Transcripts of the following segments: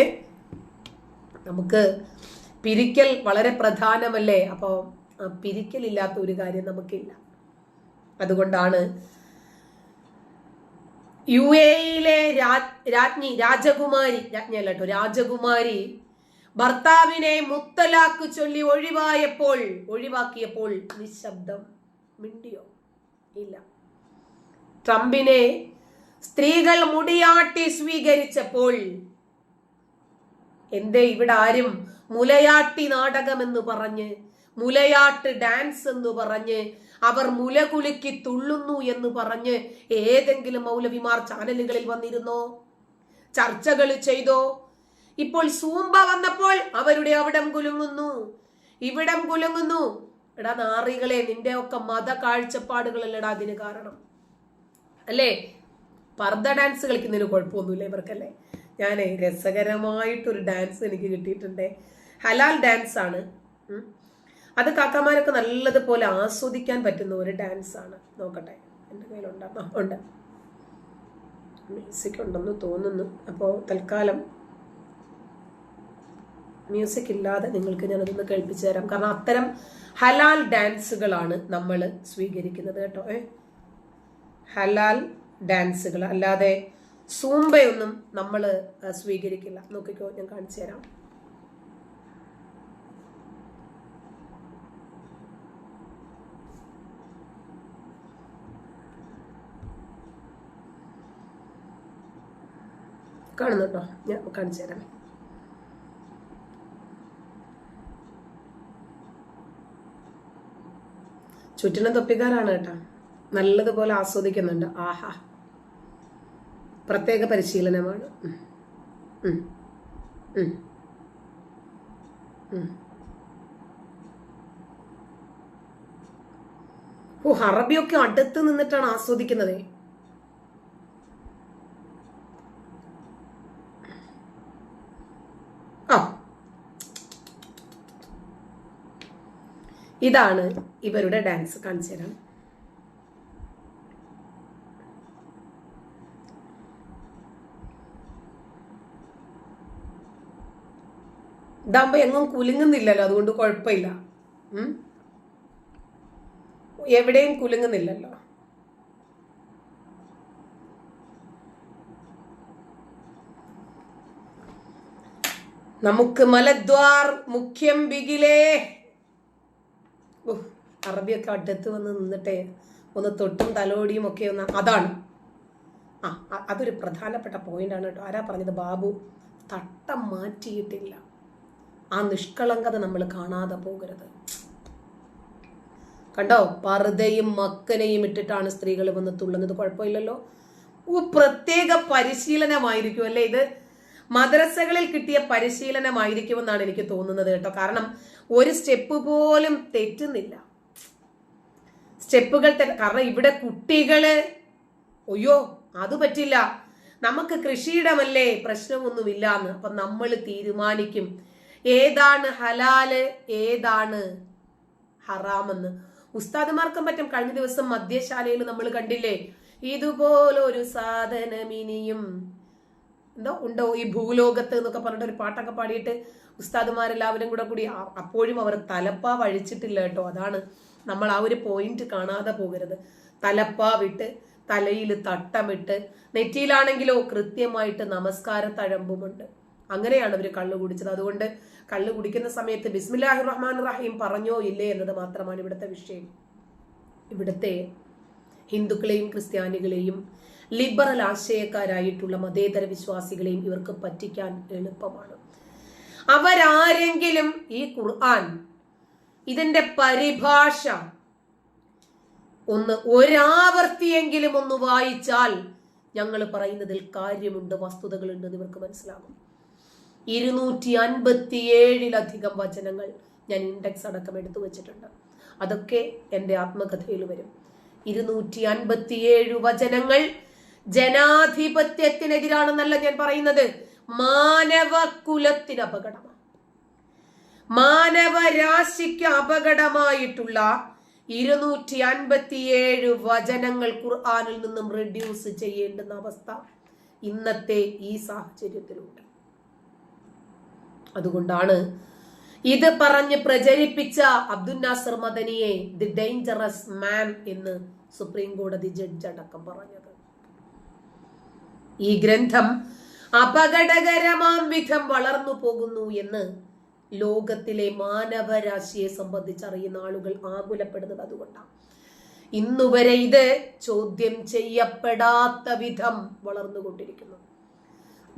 ഏ നമുക്ക് പിരിക്കൽ വളരെ പ്രധാനമല്ലേ? അപ്പോൾ പിരിക്കലില്ലാത്ത ഒരു കാര്യം നമുക്കില്ല. അതുകൊണ്ടാണ് യു എയിലെ രാജ്ഞി രാജകുമാരി രാജ്ഞി അല്ല കേട്ടോ രാജകുമാരി ഭർത്താവിനെ മുത്തലാക്ക് ചൊല്ലി ഒഴിവായപ്പോൾ ഒഴിവാക്കിയപ്പോൾ നിശബ്ദം മിണ്ടിയോ? ഇല്ല. ട്രംപിനെ സ്ത്രീകൾ മുടിയാട്ടി സ്വീകരിച്ചപ്പോൾ എന്തേ ഇവിടെ ആരും മുലയാട്ടി നാടകം എന്ന് പറഞ്ഞ് മുലയാട്ട് ഡാൻസ് എന്ന് പറഞ്ഞ് അവർ മുലകുലുക്കി തുള്ളുന്നു എന്ന് പറഞ്ഞ് ഏതെങ്കിലും മൗലവിമാർ ചാനലുകളിൽ വന്നിരുന്നോ? ചർച്ചകൾ ചെയ്തോ? ഇപ്പോൾ സൂമ്പ വന്നപ്പോൾ അവരുടെ അവിടം കുലുങ്ങുന്നു ഇവിടം കുലുങ്ങുന്നു. എടാ നാറികളെ നിന്റെ ഒക്കെ മത കാഴ്ചപ്പാടുകളല്ലടാ അതിന് കാരണം. അല്ലേ? പർദ്ദ ഡാൻസ് കളിക്കുന്നതിന് കുഴപ്പമൊന്നുമില്ല ഇവർക്കല്ലേ? ഞാൻ രസകരമായിട്ടൊരു ഡാൻസ് എനിക്ക് കിട്ടിയിട്ടുണ്ട്. ഹലാൽ ഡാൻസ് ആണ്. അത് കാക്കമാരൊക്കെ നല്ലതുപോലെ ആസ്വദിക്കാൻ പറ്റുന്ന ഒരു ഡാൻസ് ആണ്. നോക്കട്ടെ. എന്റെ കയ്യിലുണ്ട്. ആ, ഉണ്ട്. മ്യൂസിക് ഉണ്ടെന്ന് തോന്നുന്നു. അപ്പോൾ തൽക്കാലം മ്യൂസിക് ഇല്ലാതെ നിങ്ങൾക്ക് ഞാനതൊന്ന് കേൾപ്പിച്ചു തരാം. കാരണം അത്തരം ഹലാൽ ഡാൻസുകളാണ് നമ്മൾ സ്വീകരിക്കുന്നത് കേട്ടോ. ഏ? ഹലാൽ ഡാൻസുകൾ അല്ലാതെ സൂമ്പയൊന്നും നമ്മൾ സ്വീകരിക്കില്ല. നോക്കിക്കോ ഞാൻ കാണിച്ചു തരാം. കാണുന്നുണ്ടോ ഞാൻ കാണിച്ചു തരാം. ചുറ്റിനും തൊപ്പിക്കാരാണ് കേട്ടോ. നല്ലതുപോലെ ആസ്വദിക്കുന്നുണ്ട്. ആഹാ. പ്രത്യേക പരിശീലനമാണ്. ഓ അറബിയൊക്കെ അടുത്ത് നിന്നിട്ടാണ് ആസ്വദിക്കുന്നത്. ആ. ഇതാണ് ഇവരുടെ ഡാൻസ് കാണിച്ചു തരാം ഇതാകുമ്പോ എങ്ങും കുലുങ്ങുന്നില്ലല്ലോ അതുകൊണ്ട് കുഴപ്പമില്ല. എവിടെയും കുലുങ്ങുന്നില്ലല്ലോ. നമുക്ക് മലദ്വാർ മുഖ്യം ബിഗിലേ. അറബിയൊക്കെ അടുത്ത് വന്ന് നിന്നിട്ടേ ഒന്ന് തൊട്ടും തലോടിയും ഒക്കെ ഒന്ന് അതാണ്. ആ അതൊരു പ്രധാനപ്പെട്ട പോയിന്റാണ് കേട്ടോ. ആരാ പറഞ്ഞത്? ബാബു. തട്ടം മാറ്റിയിട്ടില്ല. ആ നിഷ്കളങ്കത നമ്മൾ കാണാതെ പോകരുത്. കണ്ടോ? പറുതയും മക്കനെയും ഇട്ടിട്ടാണ് സ്ത്രീകൾ വന്ന് തുള്ളുന്നത്. കുഴപ്പമില്ലല്ലോ. പ്രത്യേക പരിശീലനമായിരിക്കും അല്ലേ ഇത്? മദ്രസകളിൽ കിട്ടിയ പരിശീലനമായിരിക്കുമെന്നാണ് എനിക്ക് തോന്നുന്നത് കേട്ടോ. കാരണം ഒരു സ്റ്റെപ്പ് പോലും തെറ്റുന്നില്ല. സ്റ്റെപ്പുകൾ കാരണം ഇവിടെ കുട്ടികൾ ഒയ്യോ അത് പറ്റില്ല. നമുക്ക് കൃഷിയിടമല്ലേ? പ്രശ്നമൊന്നുമില്ല എന്ന് അപ്പൊ നമ്മൾ തീരുമാനിക്കും. ഏതാണ് ഹലാൽ? ഏതാണ് ഹറാമെന്ന്. ഉസ്താദുമാർക്കും പറ്റും. കഴിഞ്ഞ ദിവസം മദ്യശാലയിൽ നമ്മൾ കണ്ടില്ലേ? ഇതുപോലൊരു സാധനമിനിയും എന്തോ ഉണ്ടോ ഈ ഭൂലോകത്ത് എന്നൊക്കെ പറഞ്ഞിട്ട് ഒരു പാട്ടൊക്കെ പാടിയിട്ട് ഉസ്താദുമാരെല്ലാവരും കൂടെ കൂടി അപ്പോഴും അവർ തലപ്പാ വഴിച്ചിട്ടില്ല കേട്ടോ. അതാണ് നമ്മൾ ആ ഒരു പോയിന്റ് കാണാതെ പോകരുത്. തലപ്പാ വിട്ട് തലയിൽ തട്ടമിട്ട് നെറ്റിയിലാണെങ്കിലോ കൃത്യമായിട്ട് നമസ്കാര തഴമ്പുമുണ്ട് അങ്ങനെയാണ് അവർ കള്ളു കുടിച്ചത്. അതുകൊണ്ട് കള്ളു കുടിക്കുന്ന സമയത്ത് ബിസ്മില്ലാഹി റഹ്മാൻ റഹീം പറഞ്ഞോ ഇല്ലേ എന്നത് മാത്രമാണ് ഇവിടുത്തെ വിഷയം. ഇവിടുത്തെ ഹിന്ദുക്കളെയും ക്രിസ്ത്യാനികളെയും ലിബറൽ ആശയക്കാരായിട്ടുള്ള മതേതര വിശ്വാസികളെയും ഇവർക്ക് പറ്റിക്കാൻ എളുപ്പമാണ്. അവരാരെങ്കിലും ഈ ഖുർആൻ ഇതിന്റെ പരിഭാഷ ഒന്ന് ഒരാവർത്തിയെങ്കിലും ഒന്ന് വായിച്ചാൽ ഞങ്ങൾ പറയുന്നതിൽ കാര്യമുണ്ട് വസ്തുതകളുണ്ട് എന്ന് ഇവർക്ക് മനസ്സിലാകും. ഇരുന്നൂറ്റി അൻപത്തിയേഴിലധികം വചനങ്ങൾ ഞാൻ ഇൻഡെക്സ് അടക്കം എടുത്തു വെച്ചിട്ടുണ്ട്. അതൊക്കെ എന്റെ ആത്മകഥയിൽ വരും. ഇരുന്നൂറ്റി അൻപത്തിയേഴ് വചനങ്ങൾ ജനാധിപത്യത്തിനെതിരാണെന്നല്ല ഞാൻ പറയുന്നത്. മാനവകുലത്തിന് അപകടമാണ്. മാനവരാശിക്ക് അപകടമായിട്ടുള്ള ഇരുന്നൂറ്റി അൻപത്തിയേഴ് വചനങ്ങൾ ഖുർആാനിൽ നിന്നും റെഡ്യൂസ് ചെയ്യേണ്ടുന്ന അവസ്ഥ ഇന്നത്തെ ഈ സാഹചര്യത്തിലുണ്ട്. അതുകൊണ്ടാണ് ഇത് പറഞ്ഞ് പ്രചരിപ്പിച്ച അബ്ദുൽ നാസർ മദനിയെ ദി ഡേഞ്ചറസ് മാൻ എന്ന് സുപ്രീം കോടതി ജഡ്ജ് അടക്കം പറഞ്ഞത്. ഈ ഗ്രന്ഥം അപകടകരമാം വിധം വളർന്നു പോകുന്നു എന്ന് ലോകത്തിലെ മാനവരാശിയെ സംബന്ധിച്ചറിയുന്ന ആളുകൾ ആകുലപ്പെടുന്നത് അതുകൊണ്ടാണ്. ഇന്നുവരെ ഇത് ചോദ്യം ചെയ്യപ്പെടാത്ത വിധം വളർന്നുകൊണ്ടിരിക്കുന്നു.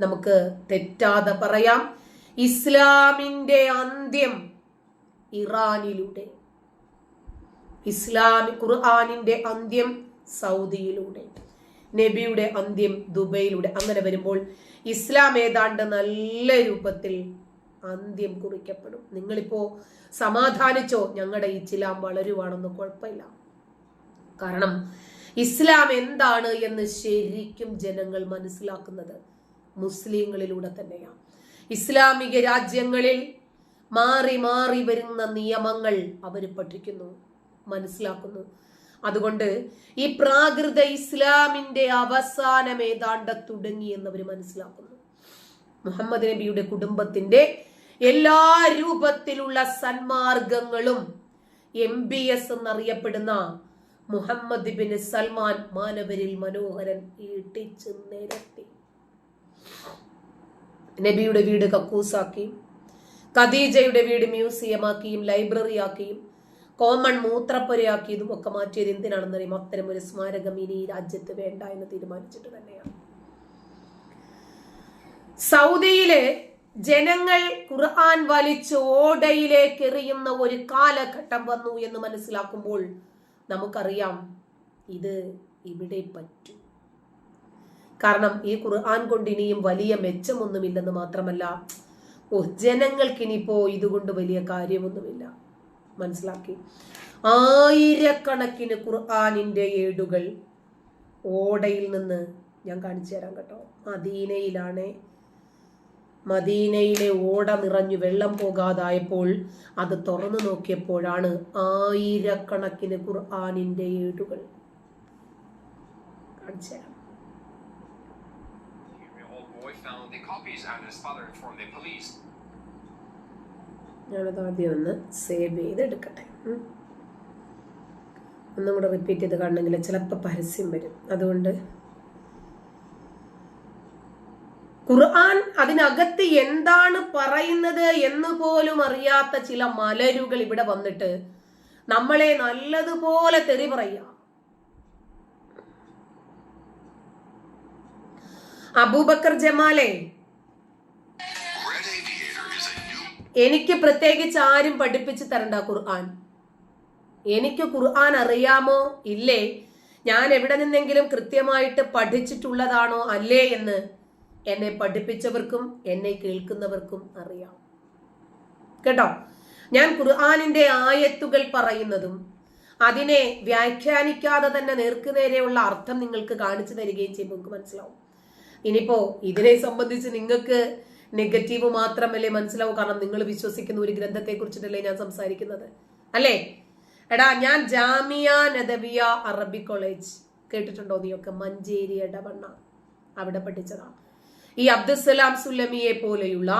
നമുക്ക് തെറ്റാതെ പറയാം. ഇസ്ലാമിന്റെ അന്ത്യം ഇറാനിലൂടെ. ഇസ്ലാമി ഖുർആാനിന്റെ അന്ത്യം സൗദിയിലൂടെ. നബിയുടെ അന്ത്യം ദുബൈയിലൂടെ. അങ്ങനെ വരുമ്പോൾ ഇസ്ലാം ഏതാണ്ട് നല്ല രൂപത്തിൽ അന്ത്യം കുറിക്കപ്പെടും. നിങ്ങളിപ്പോ സമാധാനിച്ചോ? ഞങ്ങളുടെ ഈ ചിലാം വളരുവാണെന്ന് കുഴപ്പമില്ല. കാരണം ഇസ്ലാം എന്താണ് എന്ന് ശരിക്കും ജനങ്ങൾ മനസ്സിലാക്കുന്നത് മുസ്ലിങ്ങളിലൂടെ തന്നെയാണ് ഇസ്ലാമിക രാജ്യങ്ങളിൽ മാറി മാറി വരുന്ന നിയമങ്ങൾ അവർ പഠിക്കുന്നു മനസ്സിലാക്കുന്നു. അതുകൊണ്ട് ഈ പ്രാകൃത ഇസ്ലാമിന്റെ അവസാനം ഏതാണ്ട് തുടങ്ങി എന്നവർ മനസ്സിലാക്കുന്നു. മുഹമ്മദ് നബിയുടെ കുടുംബത്തിന്റെ എല്ലാ രൂപത്തിലുള്ള സന്മാർഗങ്ങളും എം ബി എസ് എന്നറിയപ്പെടുന്ന മുഹമ്മദ് ബിൻ സൽമാൻ മാനവരിൽ മനോഹരൻ ഇടിച്ചു നിരത്തി. നബിയുടെ വീട് കക്കൂസാക്കിയും ഖദീജയുടെ വീട് മ്യൂസിയമാക്കിയും ലൈബ്രറിയാക്കിയും കോമൺ മൂത്രപ്പുരയാക്കിയതും ഒക്കെ മാറ്റിയത് എന്തിനാണെന്നറിയും അത്തരം ഒരു സ്മാരകം ഇനി രാജ്യത്ത് വേണ്ട എന്ന് തീരുമാനിച്ചിട്ട് തന്നെയാണ്. സൗദിയിലെ ജനങ്ങൾ ഖുർആൻ വലിച്ച് ഓടയിലേക്ക് എറിയുന്ന ഒരു കാലഘട്ടം വന്നു എന്ന് മനസ്സിലാക്കുമ്പോൾ നമുക്കറിയാം ഇത് ഇവിടെ പറ്റൂ. കാരണം ഈ ഖുർആൻ കൊണ്ട് ഇനിയും വലിയ മെച്ചമൊന്നുമില്ലെന്ന് മാത്രമല്ല ഓ ജനങ്ങൾക്കിനിപ്പോ ഇതുകൊണ്ട് വലിയ കാര്യമൊന്നുമില്ല. മനസ്സിലാക്കി? ആയിരക്കണക്കിന് ഖുർആാനിന്റെ ഏടുകൾ ഓടയിൽ നിന്ന് ഞാൻ കാണിച്ചു തരാം കേട്ടോ. മദീനയിലാണ്. മദീനയിലെ ഓട നിറഞ്ഞു വെള്ളം പോകാതായപ്പോൾ അത് തുറന്നു നോക്കിയപ്പോഴാണ് ആയിരക്കണക്കിന് ഖുർആാനിന്റെ ഏടുകൾ. കാണിച്ചു തരാം. Boy found the copies and his father informed the police. ഞാനത് ആദ്യം ഒന്ന് സേവ് ചെയ്ത് എടുക്കട്ടെ. ഒന്നും കൂടെ റിപ്പീറ്റ് ചെയ്ത് കാണണമെങ്കിൽ ചിലപ്പോൾ പരസ്യം വരും അതുകൊണ്ട് ഖുർആൻ അതിനകത്ത് എന്താണ് പറയുന്നത് എന്ന് പോലും അറിയാത്ത ചില മലരുകൾ ഇവിടെ വന്നിട്ട് നമ്മളെ നല്ലതുപോലെ തെറി പറയുക അബൂബക്കർ ജമാലെ. എനിക്ക് പ്രത്യേകിച്ച് ആരും പഠിപ്പിച്ചു തരണ്ട ഖുർആൻ. എനിക്ക് ഖുർആൻ അറിയാമോ? ഇല്ലേ. ഞാൻ എവിടെ നിന്നെങ്കിലും കൃത്യമായിട്ട് പഠിച്ചിട്ടുള്ളതാണോ അല്ലേ എന്ന് എന്നെ പഠിപ്പിച്ചവർക്കും എന്നെ കേൾക്കുന്നവർക്കും അറിയാം. കേട്ടോ? ഞാൻ ഖുർആാനിന്റെ ആയത്തുകൾ പറയുന്നതും അതിനെ വ്യാഖ്യാനിക്കാതെ തന്നെ നേർക്കുനേരെയുള്ള അർത്ഥം നിങ്ങൾക്ക് കാണിച്ചു തരികയും ചെയ്യുമ്പോൾ നിങ്ങൾക്ക് മനസ്സിലാവും. ഇനിയിപ്പോ ഇതിനെ സംബന്ധിച്ച് നിങ്ങൾക്ക് നെഗറ്റീവ് മാത്രമല്ലേ മനസ്സിലാവും? കാരണം നിങ്ങൾ വിശ്വസിക്കുന്ന ഒരു ഗ്രന്ഥത്തെ കുറിച്ചിട്ടല്ലേ ഞാൻ സംസാരിക്കുന്നത്. അല്ലേ? എടാ ഞാൻ ജാമിയ നദവിയ അറബി കോളേജ് കേട്ടിട്ടുണ്ടോ നീയൊക്കെ? മഞ്ചേരി ഇടവണ്ണ അവിടെ പഠിച്ചതാ. ഈ അബ്ദുസലാം സുല്ലമിയെ പോലെയുള്ള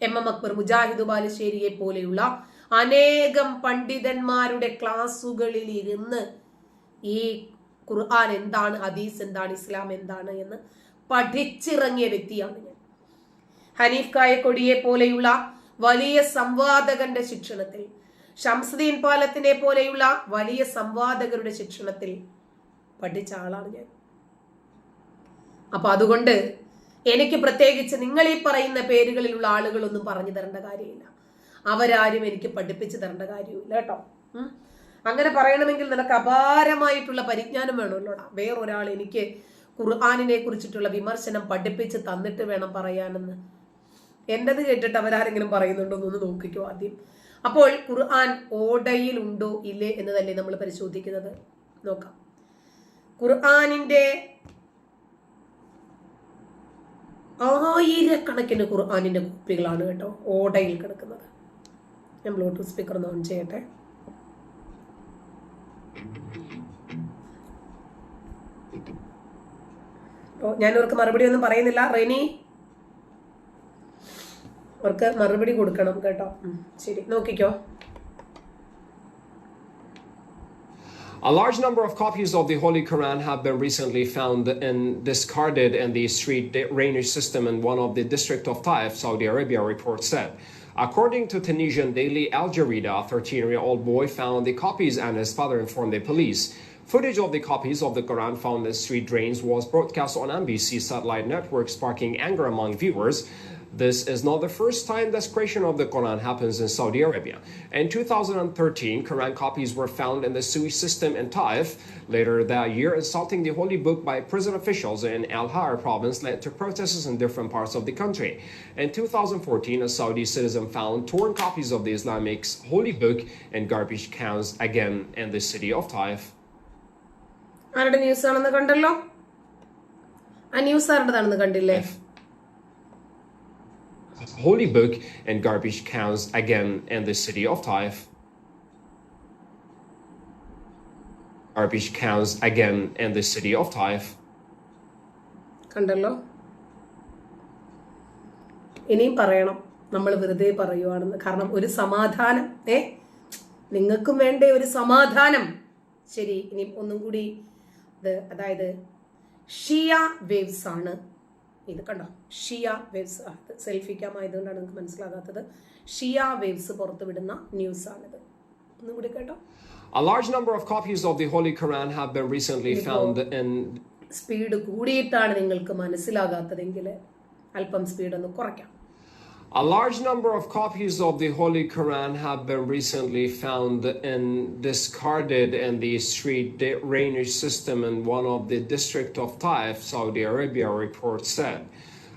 എം എം അക്ബർ മുജാഹിദ് ബാലുശ്ശേരിയെ പോലെയുള്ള അനേകം പണ്ഡിതന്മാരുടെ ക്ലാസ്സുകളിൽ ഇരുന്ന് ഈ ഖുർആൻ എന്താണ് ഹദീസ് എന്താണ് ഇസ്ലാം എന്താണ് എന്ന് പഠിച്ചിറങ്ങിയ വ്യക്തിയാണ് ഞാൻ. ഹനീഫ് കായക്കൊടിയെ പോലെയുള്ള വലിയ സംവാദകന്റെ ശിക്ഷണത്തിൽ ഷംസുദ്ദീൻ പാലത്തിനെ പോലെയുള്ള വലിയ സംവാദകരുടെ ശിക്ഷണത്തിൽ പഠിച്ച ആളാണ് ഞാൻ. അപ്പൊ അതുകൊണ്ട് എനിക്ക് പ്രത്യേകിച്ച് നിങ്ങൾ ഈ പറയുന്ന പേരുകളിലുള്ള ആളുകളൊന്നും പറഞ്ഞു തരേണ്ട കാര്യമില്ല. അവരാരും എനിക്ക് പഠിപ്പിച്ചു തരേണ്ട കാര്യമില്ല കേട്ടോ. അങ്ങനെ പറയണമെങ്കിൽ നിനക്ക് അപാരമായിട്ടുള്ള പരിജ്ഞാനം വേണമല്ലോടാ. വേറൊരാൾ എനിക്ക് ഖുർആാനിനെ കുറിച്ചിട്ടുള്ള വിമർശനം പഠിപ്പിച്ച് തന്നിട്ട് വേണം പറയാനെന്ന്. എന്റേത് കേട്ടിട്ട് അവരാരെങ്കിലും പറയുന്നുണ്ടോ എന്നൊന്ന് നോക്കിക്കോ ആദ്യം. അപ്പോൾ ഖുർആൻ ഓടയിൽ ഉണ്ടോ ഇല്ലേ തന്നെ നമ്മൾ പരിശോധിക്കുന്നത്. നോക്കാം. ഖുർആാനിന്റെ ആയിരക്കണക്കിന് ഖുർആാനിന്റെ കോപ്പികളാണ് കേട്ടോ ഓടയിൽ കിടക്കുന്നത്. ഞാൻ ബ്ലൂടൂത്ത് സ്പീക്കർ ഒന്ന് ഓൺ ചെയ്യട്ടെ. ഓ, ഞാൻ ഇവർക്ക് മറുപടി ഒന്നും പറയുന്നില്ല റെനി അവർക്ക് മറുപടി കൊടുക്കണം കേട്ടോ ഉം, ശരി നോക്കിക്കോ A large number of copies of the Holy Quran have been recently found and discarded in the street drainage system in one of the district of Taif, Saudi Arabia, report said. According to Tunisian daily Al Jarida, a 13-year-old boy found the copies and his father informed the police. Footage of the copies of the Quran found in street drains was broadcast on NBC satellite network, sparking anger among viewers. This is not the first time desecration of the Quran happens in Saudi Arabia. In 2013, Quran copies were found in the sewage system in Taif. Later that year, insulting the holy book by prison officials in Al Har province led to protests in different parts of the country. In 2014, a Saudi citizen found torn copies of the Islamic holy book in garbage cans again in the city of Taif. ആരുടെ news ആണെന്ന് കണ്ടല്ലോ? ആ news ആരുടേതാണെന്ന് കണ്ടില്ലേ? Holy book and garbage cans again in the city of Taif. Garbage cans again in the city of Taif. കണ്ടല്ലോ? ഇനിയും പറയണം. നമ്മൾ വെറുതെ പറയുവാണെന്ന്. കാരണം ഒരു സമാധാനം. ഏ? നിങ്ങൾക്കും വേണ്ടേ ഒരു സമാധാനം. ശരി ഇനി ഒന്നും കൂടി ഇത് അതായത് ഷിയ വേവ്സ് ആണ്. ഇത് കണ്ടോ? ഷിയ waves. Selfie cam selfie cam ആയതുകൊണ്ടാണ് നിങ്ങൾക്ക് മനസ്സിലാകാത്തത്. ഷിയ വേവ്സ് പുറത്തുവിടുന്ന ന്യൂസ് ആണിത്. ഒന്നും കൂടി കേട്ടോ. A large number of copies of the Holy Quran have been recently found in speed കൂടിയിട്ടാണ് നിങ്ങൾക്ക് മനസ്സിലാകാത്തതെങ്കിൽ അല്പം സ്പീഡ് ഒന്ന് കുറയ്ക്കാം. A large number of copies of the Holy Quran have been recently found and discarded in the street drainage system in one of the district of Taif, Saudi Arabia, report said.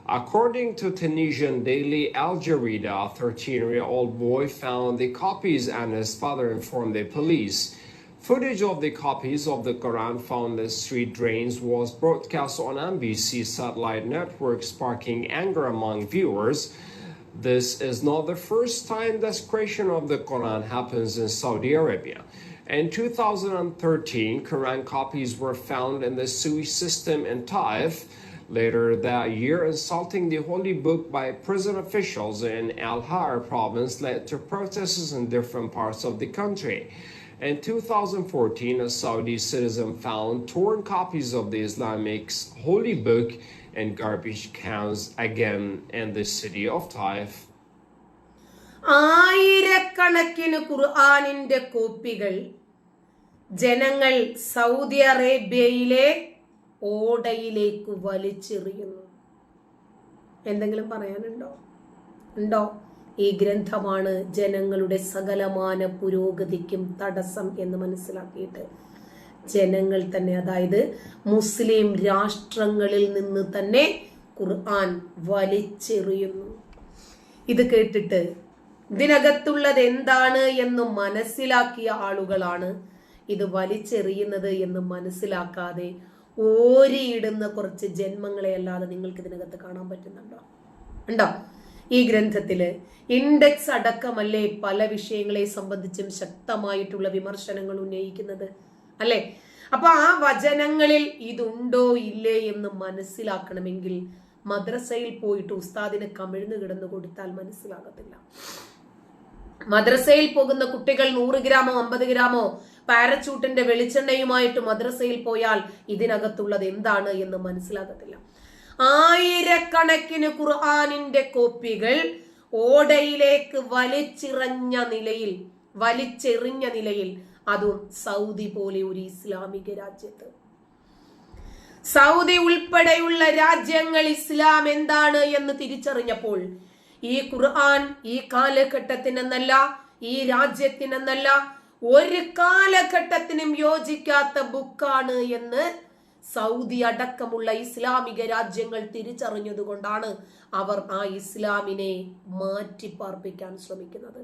According to Tunisian daily Al Jarida, a 13-year-old boy found the copies and his father informed the police. Footage of the copies of the Quran found in the street drains was broadcast on NBC satellite network, sparking anger among viewers. This is not the first time desecration of the Quran happens in Saudi Arabia. In 2013, Quran copies were found in the sewage system in Taif. Later that year, insulting the holy book by prison officials in Al Har province led to protests in different parts of the country. In 2014, a Saudi citizen found torn copies of the Islamic holy book in garbage cans again in the city of Taif. ആയിരക്കണക്കിന് ഖുർആാനിന്റെ കോപ്പികൾ ജനങ്ങൾ Saudi അറേബ്യയിലെ ഓടയിലേക്ക് വലിച്ചെറിയുന്നു. എന്തെങ്കിലും പറയാനുണ്ടോ? ഉണ്ടോ? ഈ ഗ്രന്ഥമാണ് ജനങ്ങളുടെ സകലമാന പുരോഗതിക്കും തടസ്സം എന്ന് മനസ്സിലാക്കിയിട്ട് ജനങ്ങൾ തന്നെ അതായത് മുസ്ലിം രാഷ്ട്രങ്ങളിൽ നിന്ന് തന്നെ ഖുർആൻ വലിച്ചെറിയുന്നു. ഇത് കേട്ടിട്ട് ഇതിനകത്തുള്ളത് എന്താണ് എന്ന് മനസ്സിലാക്കിയ ആളുകളാണ് ഇത് വലിച്ചെറിയുന്നത് എന്ന് മനസ്സിലാക്കാതെ ഓരിയിടുന്ന കുറച്ച് ജന്മങ്ങളെ അല്ലാതെ നിങ്ങൾക്ക് ഇതിനകത്ത് കാണാൻ പറ്റുന്നുണ്ടോ? ഉണ്ടോ? ഈ ഗ്രന്ഥത്തിൽ ഇൻഡെക്സ് അടക്കമല്ലേ പല വിഷയങ്ങളെ സംബന്ധിച്ചും ശക്തമായിട്ടുള്ള വിമർശനങ്ങൾ ഉന്നയിക്കുന്നത്? അല്ലെ? അപ്പൊ ആ വചനങ്ങളിൽ ഇതുണ്ടോ ഇല്ലേ എന്ന് മനസ്സിലാക്കണമെങ്കിൽ മദ്രസയിൽ പോയിട്ട് ഉസ്താദിന് കമിഴ്ന്നു കിടന്നു കൊടുത്താൽ മനസ്സിലാകത്തില്ല. മദ്രസയിൽ പോകുന്ന കുട്ടികൾ നൂറ് ഗ്രാമോ അമ്പത് ഗ്രാമോ പാരച്ചൂട്ടിന്റെ വെളിച്ചെണ്ണയുമായിട്ട് മദ്രസയിൽ പോയാൽ ഇതിനകത്തുള്ളത് എന്താണ് എന്ന് മനസ്സിലാകത്തില്ല. ആയിരക്കണക്കിന് ഖുർആാനിന്റെ കോപ്പികൾ ഓടയിലേക്ക് വലിച്ചിറഞ്ഞ നിലയിൽ വലിച്ചെറിഞ്ഞ നിലയിൽ അതും സൗദി പോലെ ഒരു ഇസ്ലാമിക രാജ്യത്ത്? സൗദി ഉൾപ്പെടെയുള്ള രാജ്യങ്ങൾ ഇസ്ലാം എന്താണ് എന്ന് തിരിച്ചറിഞ്ഞപ്പോൾ ഈ ഖുർആൻ ഈ കാലഘട്ടത്തിനെന്നല്ല ഈ രാജ്യത്തിനെന്നല്ല ഒരു കാലഘട്ടത്തിനും യോജിക്കാത്ത ബുക്കാണ് എന്ന് സൗദി അടക്കമുള്ള ഇസ്ലാമിക രാജ്യങ്ങൾ തിരിച്ചറിഞ്ഞതുകൊണ്ടാണ് അവർ ആ ഇസ്ലാമിനെ മാറ്റിപ്പാർപ്പിക്കാൻ ശ്രമിക്കുന്നത്.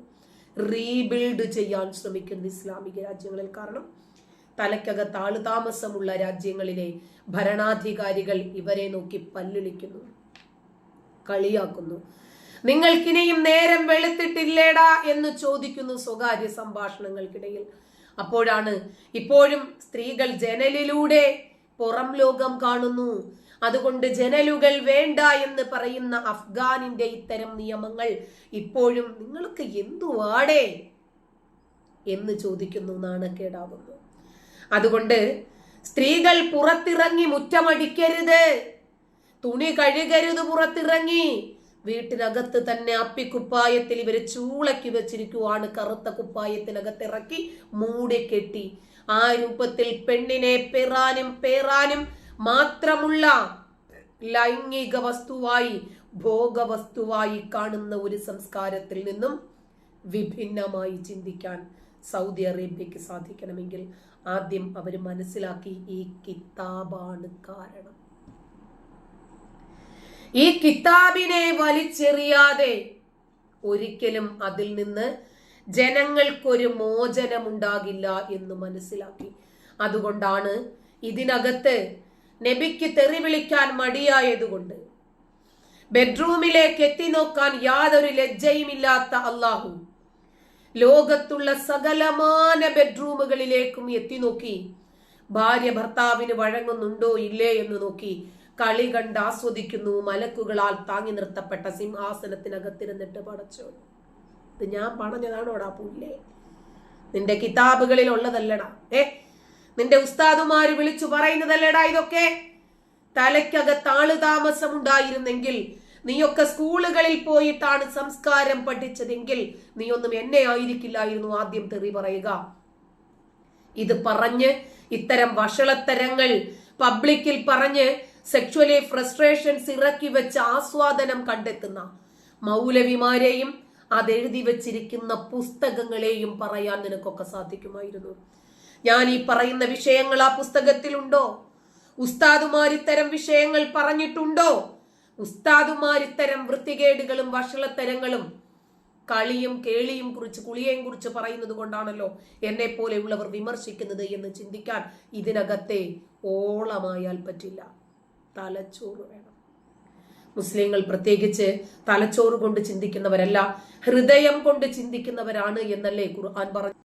റീബിൽഡ് ചെയ്യാൻ ശ്രമിക്കുന്നത് ഇസ്ലാമിക രാജ്യങ്ങളിൽ. കാരണം തലയ്ക്കകത്ത് ആളുതാമസമുള്ള രാജ്യങ്ങളിലെ ഭരണാധികാരികൾ ഇവരെ നോക്കി പല്ലുലിക്കുന്നു കളിയാക്കുന്നു. നിങ്ങൾക്കിനിയും നേരം വെളുത്തിട്ടില്ലേടാ എന്ന് ചോദിക്കുന്നു സ്വകാര്യ സംഭാഷണങ്ങൾക്കിടയിൽ. അപ്പോഴാണ് ഇപ്പോഴും സ്ത്രീകൾ ജനലിലൂടെ പുറം ലോകം കാണുന്നു. അതുകൊണ്ട് ജനലുകൾ വേണ്ട എന്ന് പറയുന്ന അഫ്ഗാനിന്റെ ഇത്തരം നിയമങ്ങൾ ഇപ്പോഴും നിങ്ങൾക്ക് എന്തുവാടേ എന്ന് ചോദിക്കുന്നു നാണക്കേടാകുന്നു അതുകൊണ്ട് സ്ത്രീകൾ പുറത്തിറങ്ങി മുറ്റമടിക്കരുത്. തുണി കഴുകരുത് പുറത്തിറങ്ങി. വീട്ടിനകത്ത് തന്നെ അപ്പിക്കുപ്പായത്തിൽ ഇവർ ചൂളക്കി വെച്ചിരിക്കുവാണ്. കറുത്ത കുപ്പായത്തിനകത്ത് ഇറക്കി മൂടിക്കെട്ടി ആ രൂപത്തിൽ പെണ്ണിനെ പെറാനും പേറാനും മാത്രമുള്ള ലൈംഗിക വസ്തുവായി ഭോഗവസ്തുവായി കാണുന്ന ഒരു സംസ്കാരത്തിൽ നിന്നും വിഭിന്നമായി ചിന്തിക്കാൻ സൗദി അറേബ്യക്ക് സാധിക്കണമെങ്കിൽ ആദ്യം അവർ മനസ്സിലാക്കി ഈ കിതാബാണ് കാരണം. ഈ കിതാബിനെ വലിച്ചെറിയാതെ ഒരിക്കലും അതിൽ നിന്ന് ജനങ്ങൾക്കൊരു മോചനമുണ്ടാകില്ല എന്ന് മനസ്സിലാക്കി. അതുകൊണ്ടാണ് ഇതിനകത്ത് നബിക്ക് തെറി വിളിക്കാൻ മടിയായതുകൊണ്ട്. ബെഡ്റൂമിലേക്ക് എത്തി നോക്കാൻ യാതൊരു ലജ്ജയുമില്ലാത്ത അള്ളാഹു ലോകത്തുള്ള സകലമാന ബെഡ്റൂമുകളിലേക്കും എത്തി നോക്കി ഭാര്യ ഭർത്താവിന് വഴങ്ങുന്നുണ്ടോ ഇല്ലേ എന്ന് നോക്കി. കളി കണ്ട് ആസ്വദിക്കുന്നു. മലക്കുകളാൽ താങ്ങി നിർത്തപ്പെട്ട സിംഹാസനത്തിനകത്തിരുന്നിട്ട് പടച്ചു. ഇത് ഞാൻ പറഞ്ഞതാണോടാ പുല്ലേ നിന്റെ കിതാബുകളിൽ ഉള്ളതല്ലടാ. ഏ നിന്റെ ഉസ്താദുമാര് വിളിച്ചു പറയുന്നതല്ലേടാ ഇതൊക്കെ? തലയ്ക്കകത്ത് ആൾ താമസം ഉണ്ടായിരുന്നെങ്കിൽ നീയൊക്കെ സ്കൂളുകളിൽ പോയിട്ടാണ് സംസ്കാരം പഠിച്ചതെങ്കിൽ നീ ഒന്നും എന്നെ ആയിരിക്കില്ലായിരുന്നു ആദ്യം തെറി പറയുക. ഇത് പറഞ്ഞ് ഇത്തരം വഷളത്തരങ്ങൾ പബ്ലിക്കിൽ പറഞ്ഞ് സെക്ഷലി ഫ്രസ്ട്രേഷൻസ് ഇറക്കി വെച്ച് ആസ്വാദനം കണ്ടെത്തുന്ന മൗലവിമാരെയും അതെഴുതി വെച്ചിരിക്കുന്ന പുസ്തകങ്ങളെയും പറയാൻ നിനക്കൊക്കെ സാധിക്കുമായിരുന്നു. ഞാൻ ഈ പറയുന്ന വിഷയങ്ങൾ ആ പുസ്തകത്തിലുണ്ടോ? ഉസ്താദുമാർ ഇത്തരം വിഷയങ്ങൾ പറഞ്ഞിട്ടുണ്ടോ? ഉസ്താദുമാർ ഇത്തരം വൃത്തികേടുകളും വഷളത്തരങ്ങളും കളിയും കേളിയും കുറിച്ച് കുളിയെയും കുറിച്ച് പറയുന്നത് കൊണ്ടാണല്ലോ എന്നെ പോലെയുള്ളവർ വിമർശിക്കുന്നത് എന്ന് ചിന്തിക്കാൻ ഇതിനകത്തെ ഓളമായാൽ പറ്റില്ല. തലച്ചോറ് വേണം. മുസ്ലിങ്ങൾ പ്രത്യേകിച്ച് തലച്ചോറ് കൊണ്ട് ചിന്തിക്കുന്നവരല്ല ഹൃദയം കൊണ്ട് ചിന്തിക്കുന്നവരാണ് എന്നല്ലേ ഖുർആൻ പറഞ്ഞു